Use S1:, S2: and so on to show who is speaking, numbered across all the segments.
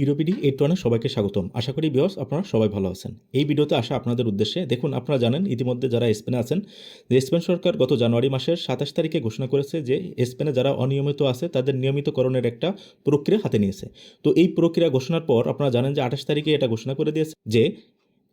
S1: ইউরোপিডি eight ওয়ানে সবাইকে স্বাগতম। আশা করি বিয়স আপনারা সবাই ভালো আছেন। এই ভিডিওতে আসা আপনাদের উদ্দেশ্যে, দেখুন আপনারা জানেন ইতিমধ্যে যারা স্পেনে আছেন, যে স্পেন সরকার গত জানুয়ারি মাসের সাতাশ তারিখে ঘোষণা করেছে যে স্পেনে যারা অনিয়মিত আছে, তাদের নিয়মিতকরণের একটা প্রক্রিয়া হাতে নিয়েছে। তো এই প্রক্রিয়া ঘোষণার পর আপনারা জানেন যে আঠাশ তারিখে এটা ঘোষণা করে দিয়েছে যে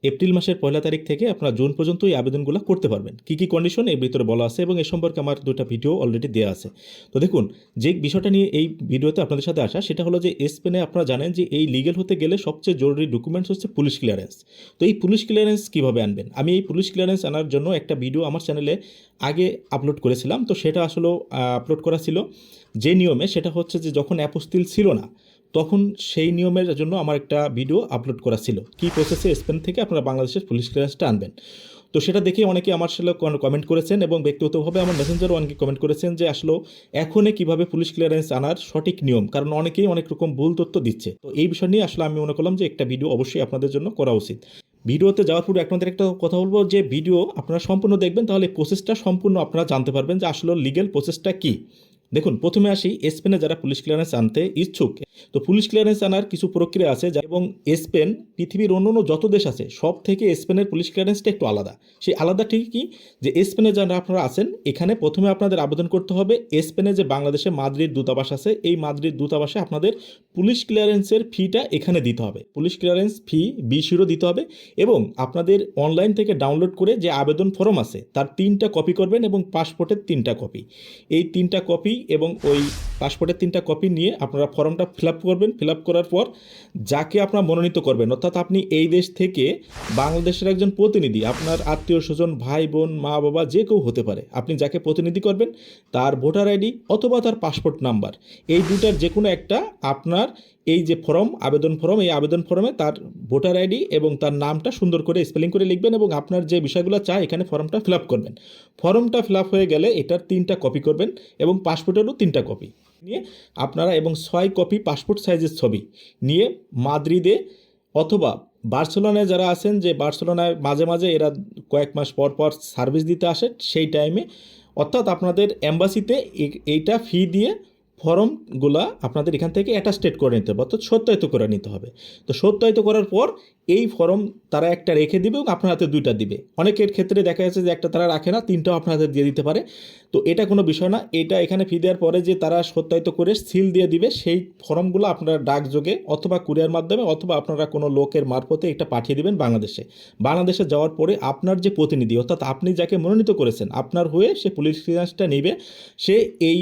S1: এপ্রিল মাসের পয়লা তারিখ থেকে আপনারা জুন পর্যন্ত এই আবেদনগুলো করতে পারবেন। কী কী কন্ডিশন এর ভিতরে বলা আছে এবং এ সম্পর্কে আমার দুটা ভিডিও অলরেডি দেওয়া আছে। তো দেখুন, যে বিষয়টা নিয়ে এই ভিডিওতে আপনাদের সাথে আসা, সেটা হলো যে স্পেনে আপনারা জানেন যে এই লিগেল হতে গেলে সবচেয়ে জরুরি ডকুমেন্টস হচ্ছে পুলিশ ক্লিয়ারেন্স তো এই পুলিশ ক্লিয়ারেন্স কীভাবে আনবেন? আমি এই পুলিশ ক্লিয়ারেন্স আনার জন্য একটা ভিডিও আমার চ্যানেলে আগে আপলোড করেছিলাম। তো সেটা আসলে আপলোড করা ছিল। যে নিয়মে সেটা হচ্ছে যে যখন অ্যাপোস্টিল ছিল না তখন সেই নিয়মের জন্য আমার একটা ভিডিও আপলোড করা ছিল। কী প্রসেসে স্পেন থেকে আপনারা বাংলাদেশের পুলিশ ক্লিয়ারেন্সটা আনবেন? তো সেটা দেখে অনেকে আমার সাথে কমেন্ট করেছেন এবং ব্যক্তিগতভাবে আমার মেসেঞ্জারও অনেকে কমেন্ট করেছেন যে, আসলে এখনই কীভাবে পুলিশ ক্লিয়ারেন্স আনার সঠিক নিয়ম? কারণ অনেকেই অনেক রকম ভুল তথ্য দিচ্ছে। তো এই বিষয় নিয়ে আসলে আমি মনে করলাম যে, একটা ভিডিও অবশ্যই আপনাদের জন্য করা উচিত। ভিডিওতে যাওয়ার পূর্বে আপনাদের একটা কথা বলব যে ভিডিও আপনারা সম্পূর্ণ দেখবেন, তাহলে প্রসেসটা সম্পূর্ণ আপনারা জানতে পারবেন যে, আসলে লিগেল প্রসেসটা কী। দেখুন, প্রথমে আসি স্পেনে যারা পুলিশ ক্লিয়ারেন্স আনতে ইচ্ছুক, তো পুলিশ ক্লিয়ারেন্স আনার কিছু প্রক্রিয়া আছে এবং স্পেন পৃথিবীর অন্য অন্য যত দেশ আছে সব থেকে স্পেনের পুলিশ ক্লিয়ারেন্সটা একটু আলাদা। সেই আলাদা ঠিকই যে স্পেনে যারা আপনারা আছেন, এখানে প্রথমে আপনাদের আবেদন করতে হবে স্পেনে যে বাংলাদেশে মাদ্রিদ দূতাবাস আছে, এই মাদ্রিদ দূতাবাসে আপনাদের পুলিশ ক্লিয়ারেন্সের ফিটা এখানে দিতে হবে। পুলিশ ক্লিয়ারেন্স ফি বিশ ইউরো দিতে হবে এবং আপনাদের অনলাইন থেকে ডাউনলোড করে যে আবেদন ফর্ম আছে, তার তিনটা কপি করবেন এবং পাসপোর্টের তিনটা কপি এই তিনটা কপি এবং ওই পাসপোর্টের তিনটা কপি নিয়ে আপনারা ফর্মটা ফিল আপ করবেন। ফিল আপ করার পর যাকে আপনারা মনোনীত করবেন, অর্থাৎ আপনি এই দেশ থেকে বাংলাদেশের একজন প্রতিনিধি, আপনার আত্মীয় স্বজন, ভাই বোন, মা বাবা যে কেউ হতে পারে, আপনি যাকে প্রতিনিধি করবেন তার ভোটার আইডি অথবা তার পাসপোর্ট নাম্বার এই দুটার যে কোনো একটা আপনার এই যে ফর্ম আবেদন ফর্ম এই আবেদন ফর্মে তার ভোটার আইডি এবং তার নামটা সুন্দর করে স্পেলিং করে লিখবেন এবং আপনার যে বিষয়গুলো চায় এখানে ফর্মটা ফিল আপ করবেন। ফর্মটা ফিল আপ হয়ে গেলে এটার তিনটা কপি করবেন এবং পাসপোর্টেরও তিনটা কপি নিয়ে আপনারা এবং ছয় কপি পাসপোর্ট সাইজের ছবি নিয়ে মাদ্রিদে অথবা বার্সেলোনায় যারা আছেন যে বার্সেলোনায় মাঝে মাঝে এরা কয়েক মাস পর পর সার্ভিস দিতে আসে, সেই টাইমে অর্থাৎ আপনাদের অ্যাম্বাসিতে এইটা ফি দিয়ে ফর্মগুলা আপনাদের এখান থেকে অ্যাটাস্টেড করে নিতে হবে, অর্থাৎ সত্যায়িত করে নিতে হবে। তো সত্যায়িত করার পর এই ফর্ম তারা একটা রেখে দিবে এবং আপনার হাতে দুইটা দিবে। অনেকের ক্ষেত্রে দেখা যাচ্ছে যে একটা তারা রাখে না, তিনটাও আপনার হাতে দিয়ে দিতে পারে। তো এটা কোনো বিষয় না, এটা এখানে ফি দেওয়ার পরে যে তারা সত্যায়িত করে সিল দিয়ে দিবে, সেই ফর্মগুলো আপনারা ডাকযোগে অথবা কুরিয়ার মাধ্যমে অথবা আপনারা কোনো লোকের মারফতে এটা পাঠিয়ে দিবেন বাংলাদেশে। বাংলাদেশে যাওয়ার পরে আপনার যে প্রতিনিধি, অর্থাৎ আপনি যাকে মনোনীত করেছেন, আপনার হয়ে সে পুলিশ ক্লিয়ারেন্সটা নেবে, সে এই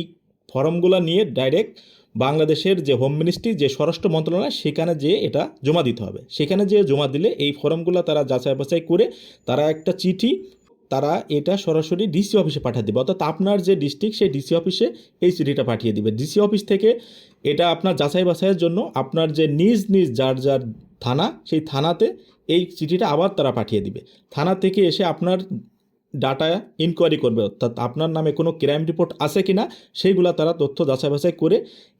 S1: ফর্মগুলো নিয়ে ডাইরেক্ট বাংলাদেশের যে হোম মিনিস্ট্রি যে স্বরাষ্ট্র মন্ত্রণালয়, সেখানে যেয়ে এটা জমা দিতে হবে। সেখানে যেয়ে জমা দিলে এই ফর্মগুলো তারা যাচাই বাছাই করে তারা একটা চিঠি, তারা এটা সরাসরি ডিসি অফিসে পাঠিয়ে দেবে। অর্থাৎ আপনার যে ডিস্ট্রিক্ট সেই ডিসি অফিসে এই চিঠিটা পাঠিয়ে দিবে। ডিসি অফিস থেকে এটা আপনার যাচাই বাছাইয়ের জন্য আপনার যে নিজ নিজ যার যার থানা, সেই থানাতে এই চিঠিটা আবার তারা পাঠিয়ে দিবে। থানা থেকে এসে আপনার ডাটা ইনকোয়ারি করবে, অর্থাৎ আপনার নামে কোনো ক্রাইম রিপোর্ট আছে কি না, সেইগুলো তারা তথ্য যাচাই বাছাই করে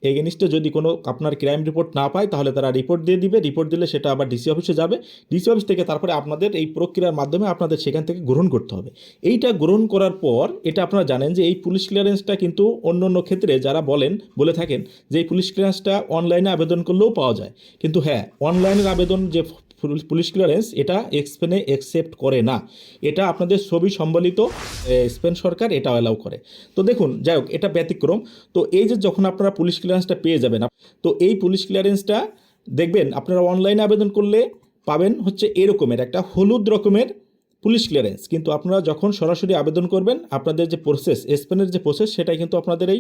S1: এগেনিস্টে যদি কোনো আপনার ক্রাইম রিপোর্ট না পায়, তাহলে তারা রিপোর্ট দিয়ে দিবে। রিপোর্ট দিলে সেটা আবার ডিসি অফিসে যাবে। ডিসি অফিস থেকে তারপরে আপনাদের এই প্রক্রিয়ার মাধ্যমে আপনাদের সেখান থেকে গ্রহণ করতে হবে। এইটা গ্রহণ করার পর, এটা আপনারা জানেন যে এই পুলিশ ক্লিয়ারেন্সটা কিন্তু অন্য অন্য ক্ষেত্রে যারা বলেন, বলে থাকেন যে এই পুলিশ ক্লিয়ারেন্সটা অনলাইনে আবেদন করলেও পাওয়া যায়। কিন্তু হ্যাঁ অনলাইনের আবেদন যে পুলিশ ক্লিয়ারেন্স এটা স্পেনে অ্যাকসেপ্ট করে না। এটা আপনাদের ছবি সম্বলিত স্পেন সরকার এটা অ্যালাউ করে। তো দেখুন, যাই হোক, এটা ব্যতিক্রম। তো এই যে যখন আপনারা পুলিশ ক্লিয়ারেন্সটা পেয়ে যাবেন তো এই পুলিশ ক্লিয়ারেন্সটা দেখবেন, আপনারা অনলাইনে আবেদন করলে পাবেন হচ্ছে এরকমের একটা হলুদ রকমের পুলিশ ক্লিয়ারেন্স কিন্তু আপনারা যখন সরাসরি আবেদন করবেন, আপনাদের যে প্রসেস স্পেনের যে প্রসেস সেটাই কিন্তু আপনাদের এই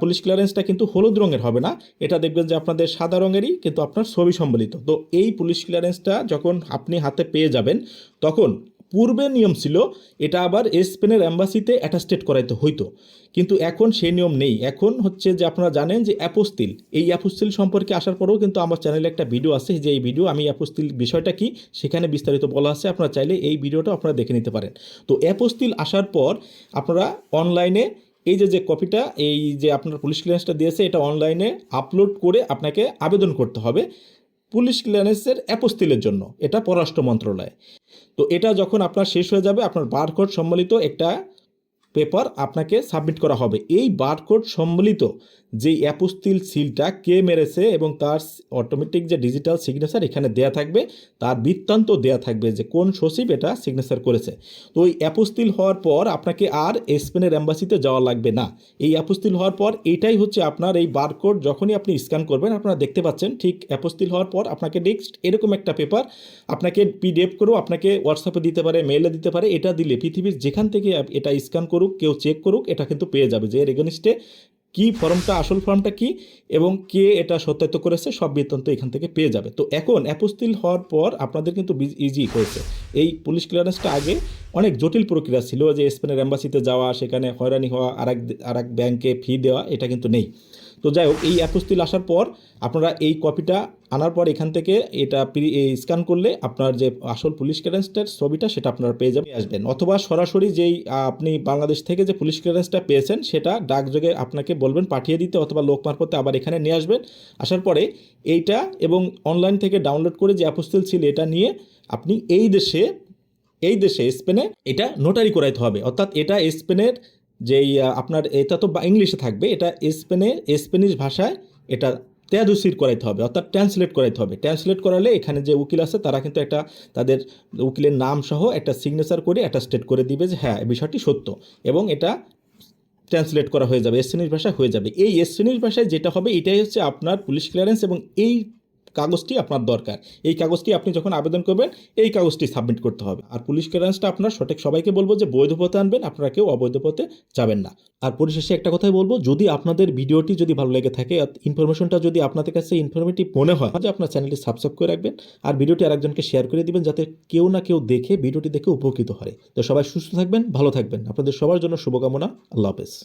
S1: পুলিশ ক্লিয়ারেন্সটা কিন্তু হলুদ রঙের হবে না। এটা দেখবেন যে আপনাদের সাদা রঙেরই, কিন্তু আপনার ছবি সম্বলিত। তো এই পুলিশ ক্লিয়ারেন্সটা যখন আপনি হাতে পেয়ে যাবেন, তখন পূর্বে নিয়ম ছিল, এটা আবার স্পেনের অ্যাম্বাসিতে অ্যাটাস্টেড করাইতে হইতো। কিন্তু এখন সেই নিয়ম নেই। এখন হচ্ছে যে আপনারা জানেন যে অ্যাপোস্তিল, এই অ্যাপোস্তিল সম্পর্কে আসার পরেও কিন্তু আমার চ্যানেলে একটা ভিডিও আছে, যে এই ভিডিও আমি অ্যাপোস্তিল বিষয়টা কি, সেখানে বিস্তারিত বলা আছে, আপনারা চাইলে এই ভিডিওটা আপনারা দেখে নিতে পারেন। তো অ্যাপোস্তিল আসার পর আপনারা অনলাইনে এই যে যে কপিটা, এই যে আপনার পুলিশ ক্লিয়ারেন্সটা দিয়েছে, এটা অনলাইনে আপলোড করে আপনাকে আবেদন করতে হবে। পুলিশ ক্লিয়ারেন্সের অ্যাপোস্তিলের জন্য। এটা পররাষ্ট্র মন্ত্রণালয়। তো এটা যখন আপনার শেষ হয়ে যাবে, আপনার বারকোড সম্বলিত একটা পেপার আপনাকে সাবমিট করা হবে। এই বারকোড সম্বলিত যেই অ্যাপোস্টিল সিলটা কে মেরেছে এবং তার অটোমেটিক যে ডিজিটাল সিগনেচার এখানে দেয়া থাকবে, তার বৃত্তান্ত দেয়া থাকবে যে কোন সচিব এটা সিগনেচার করেছে। তো ওই অ্যাপোস্টিল হওয়ার পর আপনাকে আর স্পেনের অ্যাম্বাসিতে যাওয়া লাগবে না। এই অ্যাপোস্টিল হওয়ার পর এটাই হচ্ছে আপনার এই বারকোড যখনই আপনি স্ক্যান করবেন, আপনারা দেখতে পাচ্ছেন ঠিক অ্যাপোস্টিল হওয়ার পর আপনাকে নেক্সট এরকম একটা পেপার আপনাকে পিডিএফ করেও আপনাকে হোয়াটসঅ্যাপে দিতে পারে মেইলে দিতে পারে, এটা দিলে পৃথিবীর যেখান থেকে এটা স্ক্যান করুক, কেউ চেক করুক, এটা কিন্তু পেয়ে যাবে। যে এর এগেনিস্টে কি ফর্মটা, আসল ফর্মটা কি এবং কে এটা সত্যায়িত করেছে, সব বৃত্তান্ত এখান থেকে পেয়ে যাবে। তো এখন অ্যাপোস্তিল হওয়ার পর আপনাদের কিন্তু ইজি হয়েছে। এই পুলিশ ক্লিয়ারেন্সটা আগে অনেক জটিল প্রক্রিয়া ছিল যে স্পেনের অ্যাম্বাসিতে যাওয়া, সেখানে হয়রানি হওয়া আর এক আর এক ব্যাংকে ফি দেওয়া, এটা কিন্তু নেই। তো যাই হোক, এই অ্যাপোস্তিল আসার পর আপনারা এই কপিটা আনার পর এখান থেকে এটা স্ক্যান করলে আপনার যে আসল পুলিশ ক্লিয়ারেন্সটার ছবিটা সেটা আপনারা পেয়ে যাবেন। আসবেন। অথবা সরাসরি যেই আপনি বাংলাদেশ থেকে যে পুলিশ ক্লিয়ারেন্সটা পেয়েছেন সেটা ডাকযোগে আপনাকে বলবেন, পাঠিয়ে দিতে অথবা লোক মারফতে আবার এখানে নিয়ে আসবেন। আসার পরে এইটা এবং অনলাইন থেকে ডাউনলোড করে যে অ্যাপোস্টিল ছিল এটা নিয়ে আপনি এই দেশে এই দেশে স্পেনে এটা নোটারি করাইতে হবে। অর্থাৎ এটা স্পেনের যেই আপনার, এটা তো ইংলিশে থাকবে। এটা স্পেনে, স্পেনিশ ভাষায় এটা তেয়াদুসির করাইতে হবে, অর্থাৎ ট্রান্সলেট করাইতে হবে। ট্রান্সলেট করালে এখানে যে উকিল আছে, তারা কিন্তু একটা তাদের উকিলের নাম সহ একটা সিগনেচার করে, একটা স্টেট করে দিবে যে হ্যাঁ বিষয়টি সত্য। এবং এটা ট্রান্সলেট করা হয়ে যাবে এস শ্রেণির ভাষা হয়ে যাবে। এই এসএনিশ ভাষায় যেটা হবে, এটাই হচ্ছে আপনার পুলিশ ক্লিয়ারেন্স এবং এই কাগজটি আপনার দরকার। এই কাগজটি আপনি যখন আবেদন করবেন, এই কাগজটি সাবমিট করতে হবে। আর পুলিশ ক্লিয়ারেন্সটা আপনার সঠিক সবাইকে বলব যে, বৈধ পথে আনবেন, আপনারা কেউ অবৈধ পথে যাবেন না। আর পরিশেষে একটা কথাই বলব, যদি আপনাদের ভিডিওটি যদি ভালো লেগে থাকে ইনফরমেশনটা যদি আপনাদের কাছে ইনফরমেটিভ মনে হয় যে আপনার চ্যানেলটি সাবস্ক্রাইব করে রাখবেন, আর ভিডিওটি আরেকজনকে শেয়ার করে দিবেন, যাতে কেউ না কেউ দেখে ভিডিওটি দেখে উপকৃত হয়। তো সবাই সুস্থ থাকবেন, ভালো থাকবেন। আপনাদের সবার জন্য শুভকামনা। আল্লাহ হাফেজ।